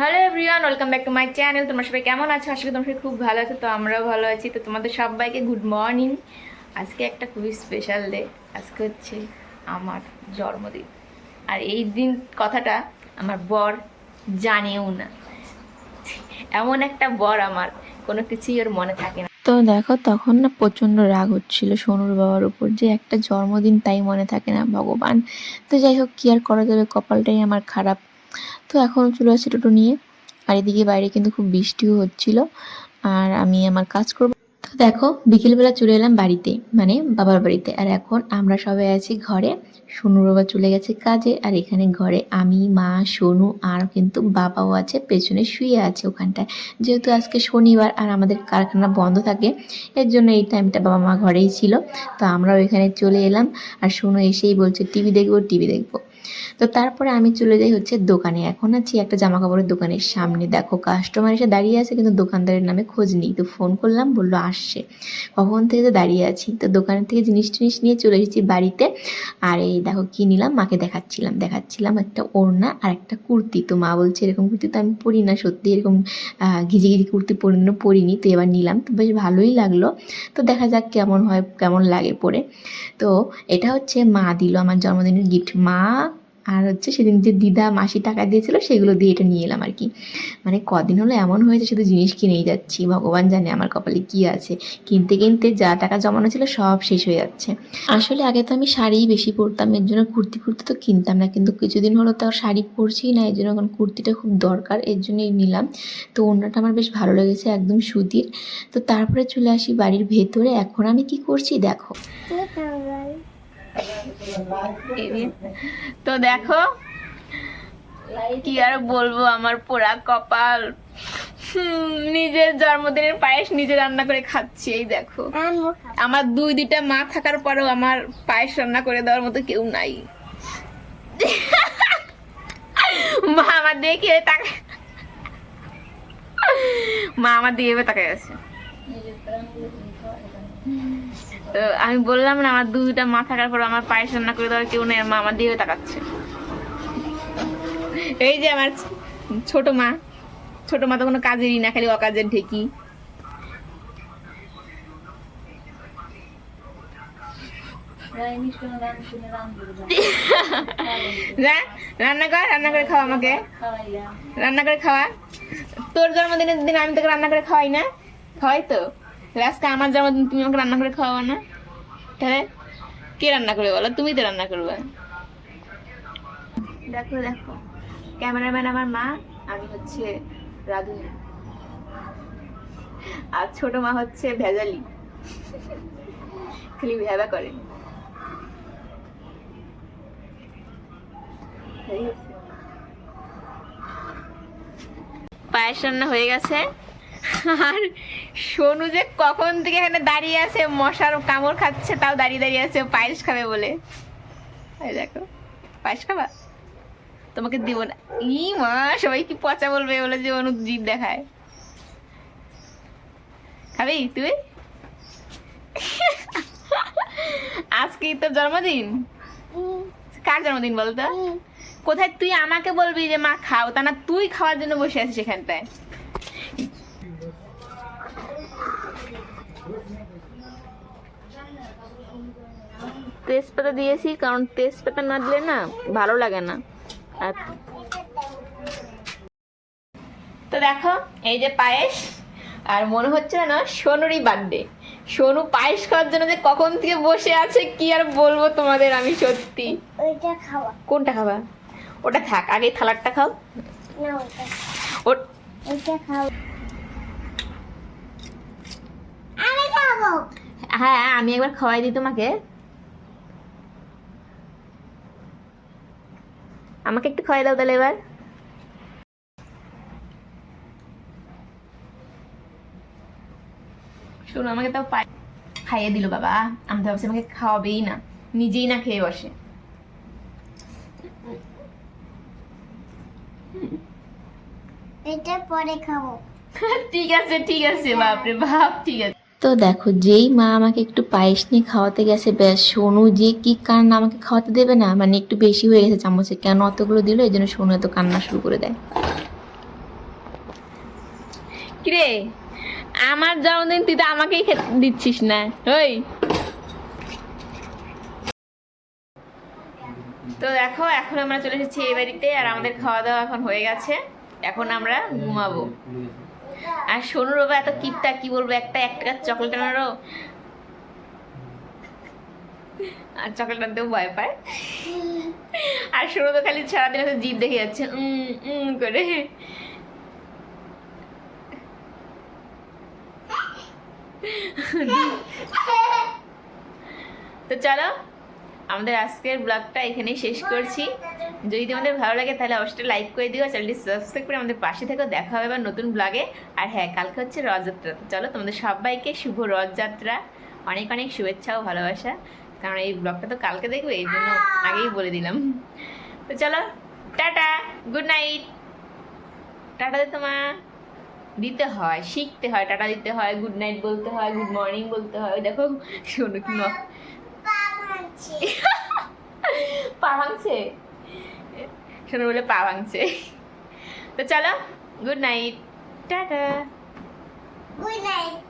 Hello everyone, welcome back to my channel. তোমরা সবাই কেমন আছো? আজকে তোমরা সবাই খুব ভালো আছো, তো আমরাও ভালো আছি। তো তোমাদের সবাইকে গুড মর্নিং। আজকে একটা খুবই স্পেশাল ডে আজকে হচ্ছে আমার জন্মদিন। আর এই দিন কথাটা আমার বর জানেও না। এমন একটা বর আমার, কোনো কিছুই ওর মনে থাকে না। তো দেখো, তখন না প্রচণ্ড রাগ হচ্ছিল সোনুর বাবার উপর যে একটা জন্মদিন তাই মনে থাকে না ভগবান। তো যাই হোক, কি আর করা যাবে? কপালটাই আমার খারাপ। তো এখন চলে আসছি টোটো নিয়ে। আর এদিকে বাইরে কিন্তু খুব বৃষ্টিও হচ্ছিল। আর আমি আমার কাজ করব। তো দেখো, বিকেলবেলা চলে এলাম বাড়িতে মানে বাবার বাড়িতে। আর এখন আমরা সবাই আছি ঘরে। সোনুর বাবা চলে গেছে কাজে, আর এখানে ঘরে আমি, মা, সোনু, আর কিন্তু বাবাও আছে, পেছনে শুয়ে আছে ওখানটায়। যেহেতু আজকে শনিবার আর আমাদের কারখানা বন্ধ থাকে, এর জন্য এই টাইমটা বাবা মা ঘরেই ছিল। তো আমরাও এখানে চলে এলাম। আর সোনু এসেই বলছে, টিভি দেখব টিভি দেখব। তো তারপরে আমি চলে যাই হচ্ছে দোকানে। এখন আছি একটা জামা কাপড়ের দোকানের সামনে। দেখো কাস্টমার এসে দাঁড়িয়ে আছে কিন্তু দোকানদারের নামে খোঁজ নেই। তো ফোন করলাম, বলল, আসছে। কখন থেকে তো দাঁড়িয়ে আছি? তো দোকানের থেকে জিনিস টিনিস নিয়ে চলে এসেছি বাড়িতে। আর এই দেখো, কি নিলাম? মাকে দেখাচ্ছিলাম। দেখাচ্ছিলাম একটা ওড়না আর একটা কুর্তি। তো মা বলছে, এরকম কুর্তি তো আমি পরি না, সত্যি এরকম ঘিজি ঘিজি কুর্তি পরিনো, পরিনি। তো এবার নিলাম। তো বেশ ভালোই লাগল। তো দেখা যাক কেমন হয়, কেমন লাগে পরে। তো এটা হচ্ছে মা দিল আমার জন্মদিনের গিফট মা আর হচ্ছে সেদিন যে দিদা মাসি টাকা দিয়েছিল, সেগুলো দিয়ে এটা নিয়ে এলাম আর কি মানে কদিন হলো এমন হয়েছে, শুধু জিনিস কিনেই যাচ্ছি। ভগবান জানে আমার কপালে কি আছে। কিনতে কিনতে যা টাকা জমানো ছিল, সব শেষ হয়ে যাচ্ছে। আসলে আগে তো আমি শাড়িই বেশি পরতাম, এর জন্য কুর্তি ফুর্তি তো কিনতাম না। কিন্তু কিছুদিন হলো তো আর শাড়ি পরছি না, এর জন্য এখন কুর্তিটা খুব দরকার, এর জন্যই নিলাম। তো ওড়নাটা আমার বেশ ভালো লেগেছে, একদম সুতির। তো তারপরে চলে আসি বাড়ির ভেতরে। এখন আমি কি করছি দেখো। তো দেখো কি আর বলব, আমার পোড়া কপাল। নিজের জন্মদিনের পায়েস নিজে রান্না করে খাচ্ছি, এই দেখো। আমার দুই দুইটা মা থাকার পরেও আমার পায়েস রান্না করে দেওয়ার মতো কেউ নাই। মা আমার দেখে তাকে মা আমার দিয়ে তাকায় আছে। আমি বললাম না, আমার দুইটা মা থাকার পর আমার পায়েস রান্না করে দেওয়ার কেউ নেই মা আমার দিকে তাকাচ্ছে। এই যে আমার ছোট মা ছোট মা তো কোনো কাজেরই না, খালি অকাজের ঢেকি। যা, রান্না কর, রান্না করে খাওয়া আমাকে। রান্না করে খাওয়া। তোর জন্মদিনের দিন আমি তোকে রান্না করে খাওয়াই না, খাওয়াই তো। তাহলে আজকে আমার জন্মদিন তুমি আমাকে রান্না করে খাওয়াবো না? তাহলে কে রান্না করবে বলো? তুমি তো রান্না করবে। দেখো দেখো। ক্যামেরাম্যান আমার মা আমি হচ্ছে রাধুনি। আর ছোট মা হচ্ছে ভেজালি। খালি ভেবা করে। পায়েস রান্না হয়ে গেছে। আর সোনু যে কখন থেকে এখানে দাঁড়িয়ে আছে মশার কামড় খাচ্ছে তাও দাঁড়িয়ে দাঁড়িয়ে আছে পায়েস খাবে বলে। দেখো পায়েস খাবা? তোমাকে দিব না। ই মা সবাই কি পচা বলবে বলে যে অনু জীব দেখায়। খাবি তুই? আজকেই তোর জন্মদিন? কার জন্মদিন বলতো? কোথায় তুই আমাকে বলবি যে মা খাও। তা না তুই খাওয়ার জন্য বসে আছিস এখানটায়। তেজপাতা দিয়েছি কারণ তেজপাতা না দিলে না ভালো লাগে না। আর তো দেখো এই যে পায়েস আর মনে হচ্ছে না সোনুরই বার্থডে সোনু পায়েস খাওয়ার জন্য যে কখন থেকে বসে আছে কি আর বলব তোমাদের আমি সত্যি। ওইটা খাওয়া। কোনটা খাবা? ওটা থাক আগে থালারটা খাও। না ওইটা ওইটা খাও আমি খাব। হ্যাঁ আমি একবার খাওয়াই দিই তোমাকে। আমাকে একটু খাওয়াই দাও তাহলে এবার। শোনো আমাকে তাও পাই খাইয়ে দিল বাবা। আমি তো ভাবছি আমাকে খাওয়াবেই না। নিজেই না খেয়ে বসে। এটা পরে খাব। ঠিক আছে ঠিক আছে বাপরে বাপ ঠিক আছে। তো দেখো, যেই মা আমাকে একটু পায়েস নিয়ে খাওয়াতে গেছে, ব্যাস, সোনু যে কি কান্না আমাকে খাওয়াতে দেবে না? মানে একটু বেশি হয়ে গেছে চামচে। কেন অতগুলো দিল? এই জন্য সোনু এত কান্না শুরু করে দেয়। কিরে? আমার জন্মদিন তুই তো আমাকেই দিচ্ছিস না। ওই। তো দেখো, এখন আমরা চলে এসেছি এই বাড়িতে, আর আমাদের খাওয়া দাওয়া এখন হয়ে গেছে। এখন আমরা ঘুমাবো। আর সোনুর বাবা, এত কিপটা, কি বলব, একটা এক টাকার চকলেট আনারও। আর চকলেট আনতেও ভয় পায়। আর সোনু তো, খালি সারাদিন হয়তো জিভ দেখে যাচ্ছে, উম উম করে। তো চলো। আমাদের আজকের ব্লগটা এখানেই শেষ করছি। যদি তোমাদের ভালো লাগে তাহলে অবশ্যই লাইক করে দিও, চ্যানেলটি সাবস্ক্রাইব করে আমাদের পাশে থেকো। দেখা হবে আবার নতুন ব্লগে। আর হ্যাঁ কালকে হচ্ছে রথযাত্রা। তো চলো, তোমাদের সবাইকে শুভ রথযাত্রা। অনেক অনেক শুভেচ্ছা ও ভালোবাসা। কারণ এই ব্লগটা তো কালকে দেখবে, এই জন্য আগেই বলে দিলাম। তো চলো, টাটা গুড নাইট টাটা দে তোমা। দিতে হয়, শিখতে হয়, টাটা দিতে হয় গুড নাইট বলতে হয় গুড মর্নিং বলতে হয়। দেখো, শোনো কি ন- পা ভাঙছে পা ভাঙছে? শোনো বলে পা ভাঙছে। তো চলো good night tata. Good night